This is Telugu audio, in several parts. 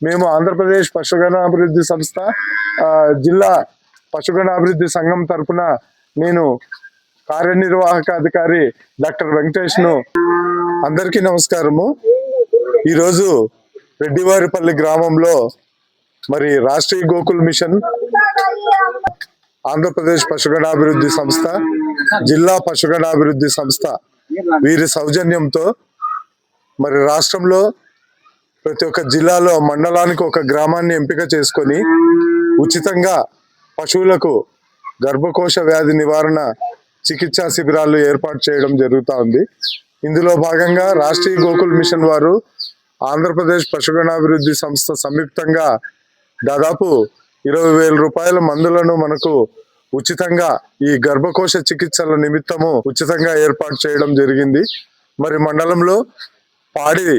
మేము ఆంధ్రప్రదేశ్ పశుగణాభివృద్ధి సంస్థ జిల్లా పశుగణాభివృద్ధి సంఘం తరపున నేను కార్యనిర్వాహక అధికారి డాక్టర్ వెంకటేష్ను అందరికీ నమస్కారము. ఈరోజు రెడ్డివారిపల్లి గ్రామంలో మరి రాష్ట్రీయ గోకుల్ మిషన్ ఆంధ్రప్రదేశ్ పశుగణాభివృద్ధి సంస్థ జిల్లా పశుగణాభివృద్ధి సంస్థ వీరి సౌజన్యంతో మరి రాష్ట్రంలో ప్రతి ఒక్క జిల్లాలో మండలానికి ఒక గ్రామాన్ని ఎంపిక చేసుకొని ఉచితంగా పశువులకు గర్భకోశ వ్యాధి నివారణ చికిత్సా శిబిరాలు ఏర్పాటు చేయడం జరుగుతూ ఉంది. ఇందులో భాగంగా రాష్ట్రీయ గోకుల్ మిషన్ వారు ఆంధ్రప్రదేశ్ పశుగణాభివృద్ధి సంస్థ సంయుక్తంగా దాదాపు ఇరవై వేల రూపాయల మందులను మనకు ఉచితంగా ఈ గర్భకోశ చికిత్సల నిమిత్తము ఉచితంగా ఏర్పాటు చేయడం జరిగింది. మరి మండలంలో పాడి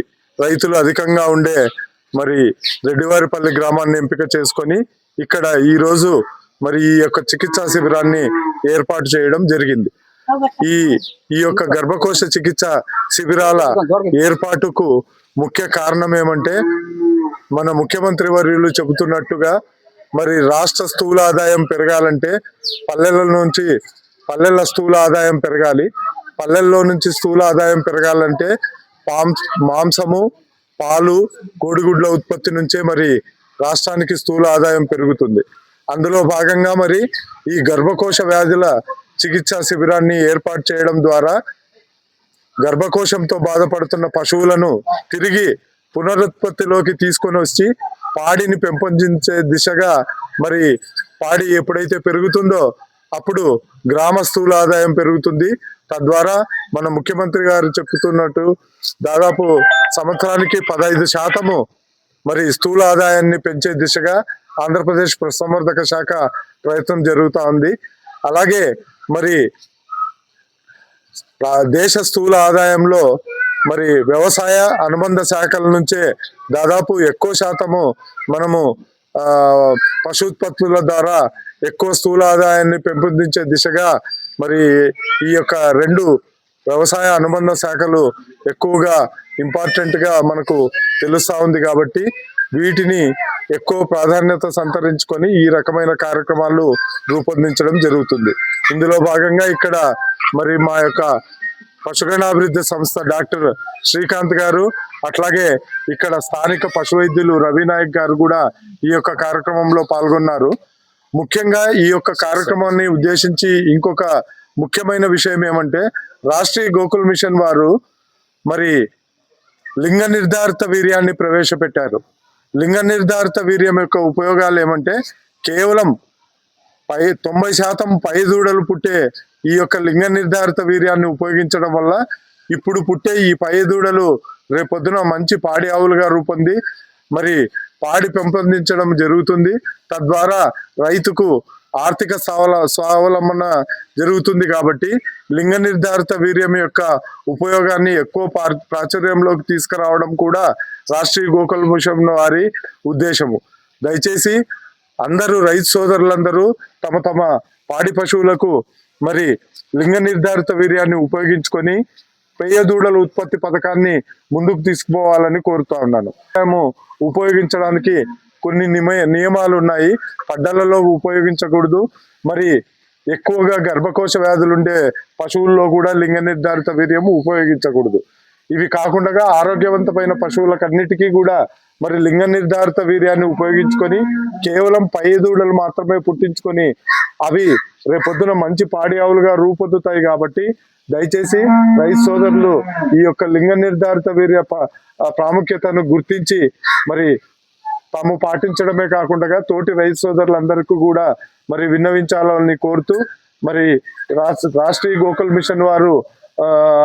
రైతులు అధికంగా ఉండే మరి రెడ్డివారిపల్లి గ్రామాన్ని ఎంపిక చేసుకొని ఇక్కడ ఈ రోజు మరి ఈ యొక్క చికిత్సా శిబిరాన్ని ఏర్పాటు చేయడం జరిగింది. ఈ ఈ యొక్క గర్భకోశ చికిత్స శిబిరాల ఏర్పాటుకు ముఖ్య కారణం ఏమంటే మన ముఖ్యమంత్రి వర్యులు చెబుతున్నట్టుగా మరి రాష్ట్ర స్థూల ఆదాయం పెరగాలంటే పల్లెల నుంచి పల్లెల స్థూల ఆదాయం పెరగాలి. పల్లెల్లో నుంచి స్థూల ఆదాయం పెరగాలంటే మాంసము పాలు కోడిగుడ్ల ఉత్పత్తి నుంచే మరి రాష్ట్రానికి స్థూల ఆదాయం పెరుగుతుంది. అందులో భాగంగా మరి ఈ గర్భకోశ వ్యాధుల చికిత్సా శిబిరాన్ని ఏర్పాటు చేయడం ద్వారా గర్భకోశంతో బాధపడుతున్న పశువులను తిరిగి పునరుత్పత్తిలోకి తీసుకొని వచ్చి పాడిని పెంపొందించే దిశగా మరి పాడి ఎప్పుడైతే పెరుగుతుందో అప్పుడు గ్రామ స్థూల ఆదాయం పెరుగుతుంది. తద్వారా మన ముఖ్యమంత్రి గారు చెప్తున్నట్టు దాదాపు సంవత్సరానికి పదహైదు శాతము మరి స్థూల ఆదాయాన్ని పెంచే దిశగా ఆంధ్రప్రదేశ్ ప్రసంవర్ధక శాఖ ప్రయత్నం జరుగుతూ ఉంది. అలాగే మరి దేశ స్థూల ఆదాయంలో మరి వ్యవసాయ అనుబంధ శాఖల నుంచే దాదాపు ఎక్కువ శాతము మనము పశు ఉత్పత్తుల ద్వారా ఎక్కువ స్థూల ఆదాయాన్ని పెంపొందించే దిశగా మరి ఈ యొక్క రెండు వ్యవసాయ అనుబంధ శాఖలు ఎక్కువగా ఇంపార్టెంట్గా మనకు తెలుస్తా ఉంది కాబట్టి వీటిని ఎక్కువ ప్రాధాన్యత సంతరించుకొని ఈ రకమైన కార్యక్రమాలు రూపొందించడం జరుగుతుంది. ఇందులో భాగంగా ఇక్కడ మరి మా యొక్క పశుగణాభివృద్ధి సంస్థ డాక్టర్ శ్రీకాంత్ గారు అట్లాగే ఇక్కడ స్థానిక పశు వైద్యులు రవినాయక్ గారు కూడా ఈ యొక్క కార్యక్రమంలో పాల్గొన్నారు. ముఖ్యంగా ఈ యొక్క కార్యక్రమాన్ని ఉద్దేశించి ఇంకొక ముఖ్యమైన విషయం ఏమంటే రాష్ట్రీయ గోకుల్ మిషన్ వారు మరి లింగ నిర్ధారిత వీర్యాన్ని ప్రవేశపెట్టారు. లింగ నిర్ధారిత వీర్యం యొక్క ఉపయోగాలు ఏమంటే కేవలం పై తొంభై శాతం పై దూడలు పుట్టే ఈ యొక్క లింగ నిర్ధారిత వీర్యాన్ని ఉపయోగించడం వల్ల ఇప్పుడు పుట్టే ఈ పై దూడలు రేపొద్దున మంచి పాడి ఆవులుగా రూపొంది మరి పాడి పెంపొందించడం జరుగుతుంది. తద్వారా రైతుకు ఆర్థిక స్వావల స్వావలంబన జరుగుతుంది కాబట్టి లింగ నిర్ధారిత వీర్యం యొక్క ఉపయోగాన్ని ఎక్కువ పా- ప్రాచుర్యంలోకి తీసుకురావడం కూడా రాష్ట్రీయ గోకుల మిషన్ వారి ఉద్దేశము. దయచేసి అందరూ రైతు సోదరులందరూ తమ తమ పాడి పశువులకు మరి లింగ నిర్ధారిత వీర్యాన్ని ఉపయోగించుకొని పెయ్య దూడల ఉత్పత్తి పథకాన్ని ముందుకు తీసుకుపోవాలని కోరుతా ఉన్నాను. మేము ఉపయోగించడానికి కొన్ని నియమాలు ఉన్నాయి. పడ్డలలో ఉపయోగించకూడదు. మరి ఎక్కువగా గర్భకోశ వ్యాధులు ఉండే పశువుల్లో కూడా లింగ నిర్ధారిత వీర్యము ఉపయోగించకూడదు. ఇవి కాకుండా ఆరోగ్యవంతమైన పశువులకన్నిటికీ కూడా మరి లింగ నిర్ధారిత వీర్యాన్ని ఉపయోగించుకొని కేవలం పై దూడలు మాత్రమే పుట్టించుకొని అవి రేపొద్దున మంచి పాడి ఆవులుగా రూపొందుతాయి కాబట్టి దయచేసి రైతు సోదరులు ఈ యొక్క లింగ నిర్ధారిత వీర్య ప- ప్రాముఖ్యతను గుర్తించి మరి తాము పాటించడమే కాకుండా తోటి రైతు సోదరులందరికీ కూడా మరి విన్నవించాలని కోరుతూ మరి రాష్ట్ర రాష్ట్రీయ గోకుల్ మిషన్ వారు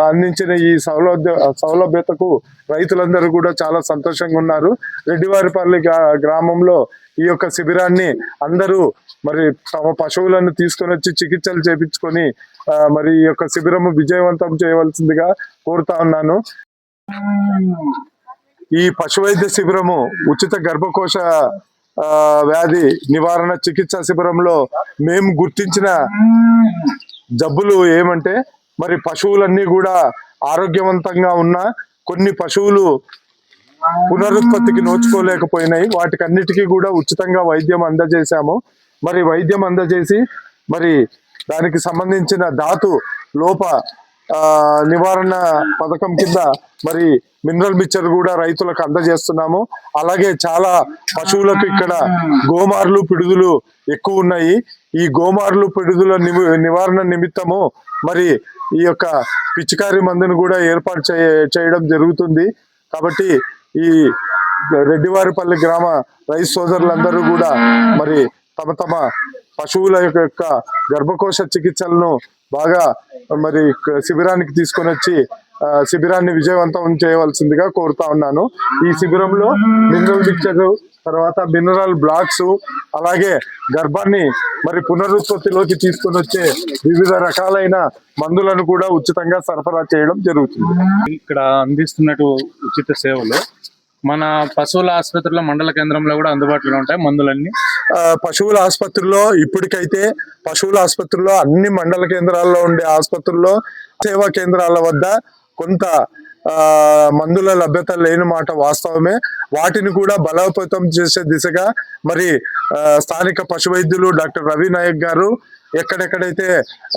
అందించిన ఈ సౌలభ్య సౌలభ్యతకు రైతులందరూ కూడా చాలా సంతోషంగా ఉన్నారు. రెడ్డివారిపల్లి గ్రామంలో ఈ యొక్క శిబిరాన్ని అందరూ మరి తమ పశువులను తీసుకొని వచ్చి చికిత్సలు చేపించుకొని మరి ఈ యొక్క శిబిరము విజయవంతం చేయవలసిందిగా కోరుతా ఉన్నాను. ఈ పశు వైద్య శిబిరము ఉచిత గర్భకోశ ఆ, వ్యాధి నివారణ చికిత్సా శిబిరంలో మేము గుర్తించిన జబ్బులు ఏమంటే మరి పశువులన్నీ కూడా ఆరోగ్యవంతంగా ఉన్న కొన్ని పశువులు పునరుత్పత్తికి నోచుకోలేకపోయినాయి. వాటికన్నిటికీ కూడా ఉచితంగా వైద్యం అందజేశాము. మరి వైద్యం అందజేసి మరి దానికి సంబంధించిన ధాతు లోప నివారణ పథకం కింద మరి మినరల్ మిక్చర్ కూడా రైతులకు అందజేస్తున్నాము. అలాగే చాలా పశువులకు ఇక్కడ గోమార్లు పిడుదులు ఎక్కువ ఉన్నాయి. ఈ గోమార్లు పిడుదుల నివారణ నిమిత్తము మరి ఈ యొక్క పిచికారి మందును కూడా ఏర్పాటు చేయడం జరుగుతుంది. కాబట్టి ఈ రెడ్డివారిపల్లి గ్రామ రైతు సోదరులందరూ కూడా మరి తమ తమ పశువుల యొక్క గర్భకోశ చికిత్సలను బాగా మరి శిబిరానికి తీసుకొని వచ్చి శిబిరాన్ని విజయవంతం చేయవలసిందిగా కోరుతా ఉన్నాను. ఈ శిబిరంలో మినరల్ మిక్చర్ తర్వాత మినరల్ బ్లాక్స్ అలాగే గర్భాన్ని మరి పునరుత్పత్తిలోకి తీసుకొని వచ్చే వివిధ రకాలైన మందులను కూడా ఉచితంగా సరఫరా చేయడం జరుగుతుంది. ఇక్కడ అందిస్తున్నట్టు ఉచిత సేవలు మన పశువుల ఆసుపత్రిలో మండల కేంద్రంలో కూడా అందుబాటులో ఉంటాయి మందులన్నీ? ఆ, పశువుల ఆసుపత్రిలో ఇప్పటికైతే పశువుల ఆసుపత్రిలో అన్ని మండల కేంద్రాల్లో ఉండే ఆసుపత్రుల్లో సేవా కేంద్రాల వద్ద కొంత మందుల లభ్యత లేని మాట వాస్తవమే. వాటిని కూడా బలోపేతం చేసే దిశగా మరి ఆ, స్థానిక పశు వైద్యులు డాక్టర్ రవి నాయక్ గారు ఎక్కడెక్కడైతే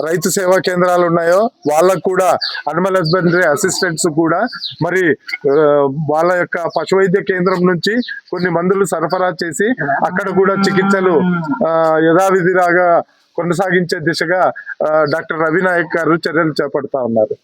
రైతు సేవా కేంద్రాలు ఉన్నాయో వాళ్ళకు కూడా అనిమల్ హస్బెండరీ అసిస్టెంట్స్ కూడా మరి వాళ్ళ యొక్క పశు వైద్య కేంద్రం నుంచి కొన్ని మందులు సరఫరా చేసి అక్కడ కూడా చికిత్సలు ఆ, యథావిధిలాగా కొనసాగించే దిశగా ఆ, డాక్టర్ రవి నాయక్ గారు చర్యలు చేపడతా ఉన్నారు.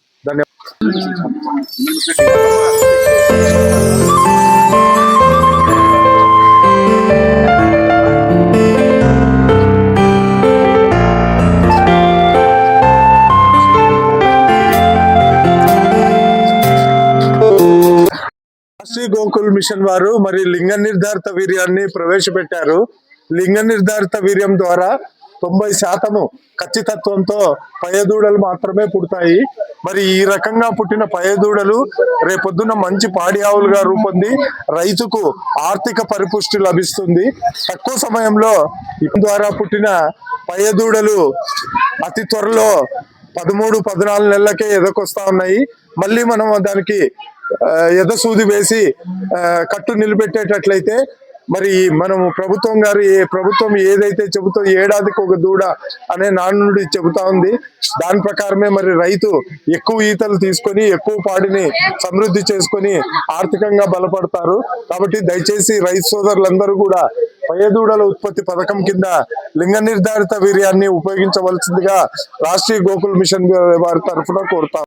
గోకుల్ మిషన్ వారు మరి లింగ నిర్ధారిత వీర్యాన్ని ప్రవేశపెట్టారు. లింగ నిర్ధారిత వీర్యం ద్వారా తొంభై శాతము ఖచ్చితత్వంతో పయదూడలు మాత్రమే పుడతాయి. మరి ఈ రకంగా పుట్టిన పయదూడలు రేపొద్దున మంచి పాడి ఆవులుగా రూపొంది రైతుకు ఆర్థిక పరిపుష్టి లభిస్తుంది. తక్కువ సమయంలో ద్వారా పుట్టిన పయదూడలు అతి త్వరలో పదమూడు పద్నాలుగు నెలలకే ఎదకొస్తా ఉన్నాయి. మళ్ళీ మనం దానికి ఎద సూది వేసి కట్టు నిలబెట్టేటట్లయితే మరి మనము ప్రభుత్వం గారు ఏ ప్రభుత్వం ఏదైతే చెబుతో ఏడాదికి ఒక దూడ అనే నానుడి చెబుతా ఉంది దాని ప్రకారమే మరి రైతు ఎక్కువ ఈతలు తీసుకొని ఎక్కువ పాడిని సమృద్ధి చేసుకొని ఆర్థికంగా బలపడతారు. కాబట్టి దయచేసి రైతు సోదరులందరూ కూడా పయ్యదూడల ఉత్పత్తి పథకం కింద లింగ నిర్ధారిత వీర్యాన్ని ఉపయోగించవలసిందిగా రాష్ట్రీయ గోకుల్ మిషన్ వారి తరఫున కోరుతాం